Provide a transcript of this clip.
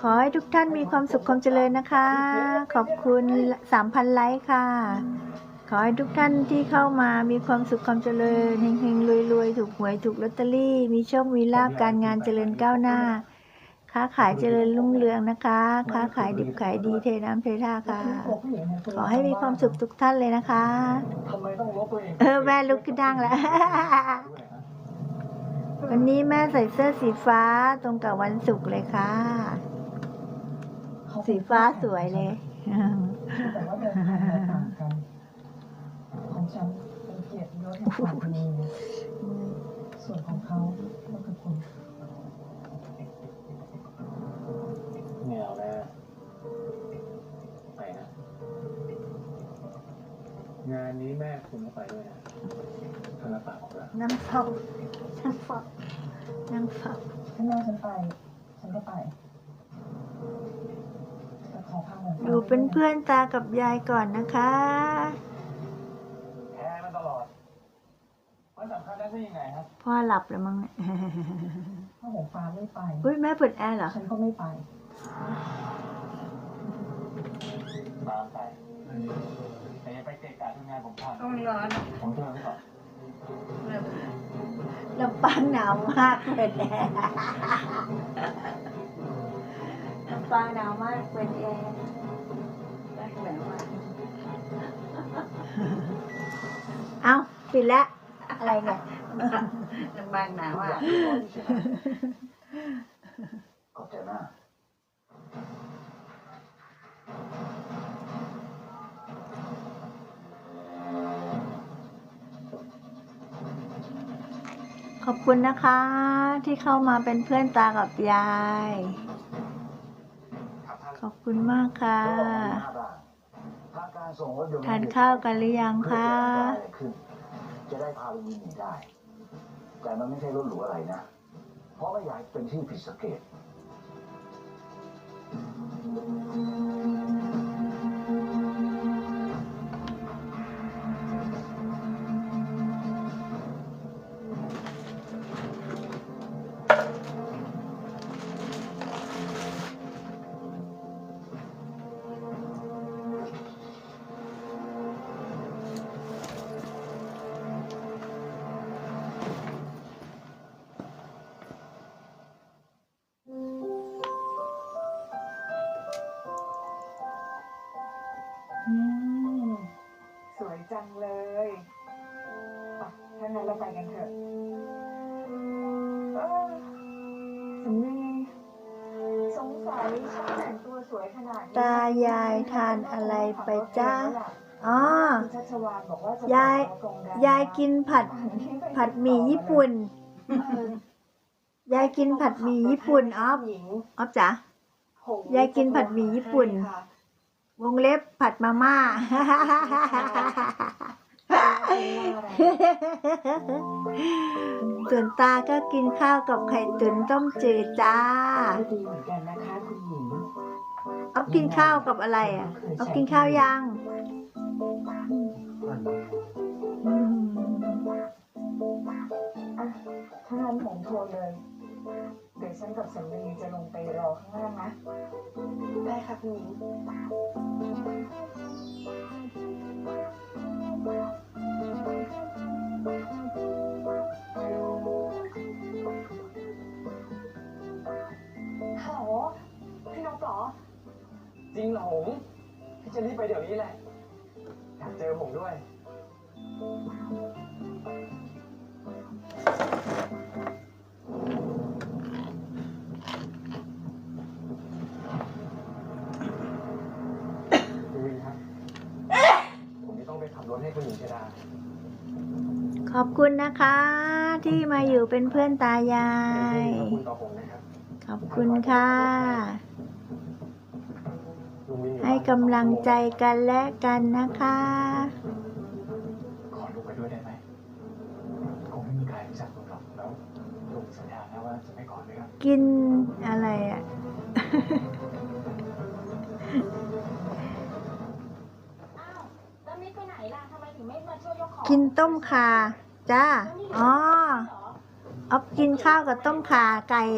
ขอให้ทุกท่านมีความสุขความเจริญนะคะ ขอบคุณ 3,000 ไลค์ค่ะ ขอให้ทุกท่านที่เข้ามามีความสุขความเจริญเฮงๆรวยๆ ถูกหวยถูกลอตเตอรี่ มีโชคมีลาบการงานเจริญก้าวหน้า ค้าขายเจริญรุ่งเรืองนะคะ ค้าขายดิบขายดีเทน้ำเทท่าค่ะ ขอให้มีความสุขทุกท่านเลยนะคะ ทำไมต้องลบตัวเอง เออแม่ลุกขึ้นนั่งแล้ว วันนี้แม่ใส่เสื้อสีฟ้าตรงกับวันศุกร์เลยค่ะ สีฟ้าสวยเลย แต่ว่าเดินทางมาต่างกัน ของฉันเป็นเกียรติยศแห่งความเป็นมือส่วนของเขาก็คือคุณไม่เอานะไปนะ งานนี้แม่คุณก็ไปด้วยนะธ นปากของเรานั่งเฝ้านั่งเฝ้านั่งเฝ้าถ้าแม่ฉันไป ฉันก็ไปแต่ขอพาหลานอยู่เป็นเพื่อนตากับยายก่อนนะคะแพ้มันตลอดมันสำคัญได้ได้ยังไงครับพ่อหลับแล้วมั้งเนี่ยถ้าหงฟ้าไม่ไป อุ้ยแม่เปิดแอร์เหรอ ฉันก็ไม่ไปตามไปแต่อย่าไปเกะกะทำงานผมพังต้องร้อนผมเตือนไว้ก่อนแบบ ลำปางหนาวมากเปิดแอร์ลำปางหนาวมากเปิดแอร์รักแบบว่าเอ้าปิดแล้วอะไรเนี่ยลำบากหนาวอะขอบใจมาก ขอบคุณนะคะที่เข้ามาเป็นเพื่อนตากับยาย ขอบคุณมากค่ะ ทานข้าวกันหรือยังคะจะได้พาไปยินหนีได้ แต่มันไม่ใช่รถหรูอะไรนะ เพราะไม่อยากเป็นที่ผิดสังเกต เราไปกันเถอะเออสำลีสงสัยฉันแต่งตัวสวยขนาดนี้ตายายทานอะไรไปจ้าอ๋อ คุณชัชวานบอกว่าจะยายขอโรงแรมยายกินผัด ผัดหมี่ญี่ปุ่นยายกินผัดหมี่ญี่ปุ่นออฟหญิงออฟจ๋า หงยายกินผัดหมี่ญี่ปุ่นให้ค่ะวงเล็บผัดมาม่า ส่วนตาก็กินข้าวกับไข่ตุ๋นต้มจืดจ้าก็ดีเหมือนกันนะคะคุณหญิงออฟกินข้าวกับอะไรอะออฟกินข้าวยังอืมอะถ้างั้นผมโทรเลย เดี๋ยวฉันกับสำลีจะลงไปรอข้างล่างนะ ได้ค่ะคุณหญิง จริงเหรอหงพี่จะรีบไปเดี๋ยวนี้แหละ อยากเจอผมด้วย คุณวินครับ ผมจะต้องไปขับรถให้คุณหญิงชดา ขอบคุณนะคะ ที่มาอยู่เป็นเพื่อนตายายขอบคุณต่อผมนะครับ ขอบคุณค่ะลุงวินอยู่ ให้กำลังใจกันและกันนะคะ ขอลุงไปด้วยได้ไหมคงไม่มีใครรู้จักลุงหรอกแล้วลุงสัญญานะว่าจะไม่ก่อนเลยครับกินอะไรอะ อ้าวแล้วมิตรไปไหนล่ะทำไมถึงไม่มาช่วยยกของกินต้มข่าจ้า อ๋อเหรอออฟกินข้าวกับต้มข่าไก่อะ